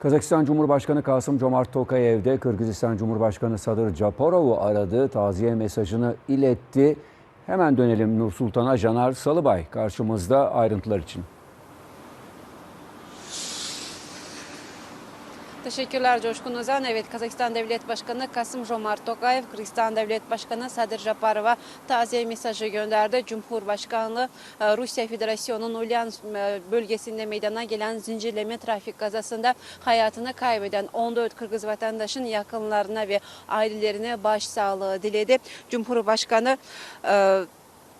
Kazakistan Cumhurbaşkanı Kasım Comart Tokayev'de Kırgızistan Cumhurbaşkanı Sadır Japarov'u aradı, taziye mesajını iletti. Hemen dönelim Nur Sultan'a Caner Salıbay karşımızda ayrıntılar için. Teşekkürler Coşkun Özen. Evet Kazakistan Devlet Başkanı Kasım Jomart Tokayev, Kırgızistan Devlet Başkanı Sadır Japarov'a taziye mesajı gönderdi. Cumhurbaşkanlığı e, Rusya Federasyonu'nun Ulyan e, bölgesinde meydana gelen zincirleme trafik kazasında hayatını kaybeden 14 Kırgız vatandaşın yakınlarına ve ailelerine başsağlığı diledi. Cumhurbaşkanı e,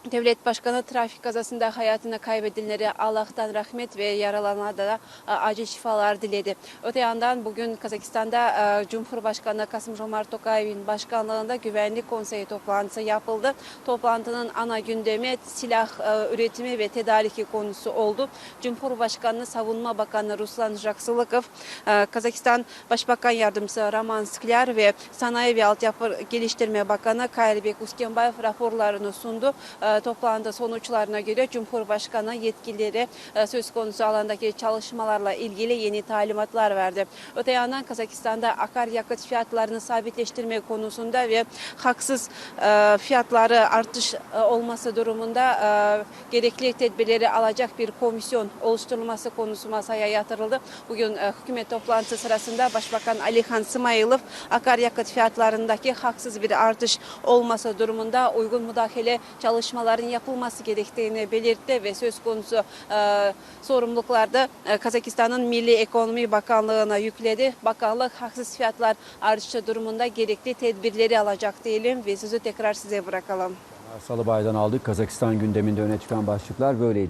Devlet Başkanı trafik kazasında hayatını kaybedenlere Allah'tan rahmet ve yaralananlara da e, acil şifalar diledi. Öte yandan bugün Kazakistan'da e, Cumhurbaşkanı Kasım Romart Tokayev'in başkanlığında Güvenlik Konseyi toplantısı yapıldı. Toplantının ana gündemi silah e, üretimi ve tedariki konusu oldu. Cumhurbaşkanı Savunma Bakanı Ruslan Jaksılıkov, Kazakistan Başbakan Yardımcısı Raman Skler ve Sanayi ve Altyapı Geliştirme Bakanı Kayribek Uskenbayev raporlarını sundu. E, Toplantı sonuçlarına göre Cumhurbaşkanı yetkilileri e, söz konusu alandaki çalışmalarla ilgili yeni talimatlar verdi. Öte yandan Kazakistan'da akaryakıt fiyatlarını sabitleştirme konusunda ve haksız e, fiyatları artış e, olması durumunda gerekli tedbirleri alacak bir komisyon oluşturulması konusu masaya yatırıldı. Bugün hükümet toplantısı sırasında Başbakan Alihan Smailov akaryakıt fiyatlarındaki haksız bir artış olması durumunda uygun müdahale çalışmaların yapılması gerektiğini belirtti ve söz konusu e, sorumluluklarda e, Kazakistan'ın Milli Ekonomi Bakanlığı'na yükledi. Bakanlık haksız fiyatlar artışı durumunda gerekli tedbirleri alacak diyelim ve sözü tekrar size bırakalım. Salıbay'dan aldık. Kazakistan gündeminde öne çıkan başlıklar böyleydi.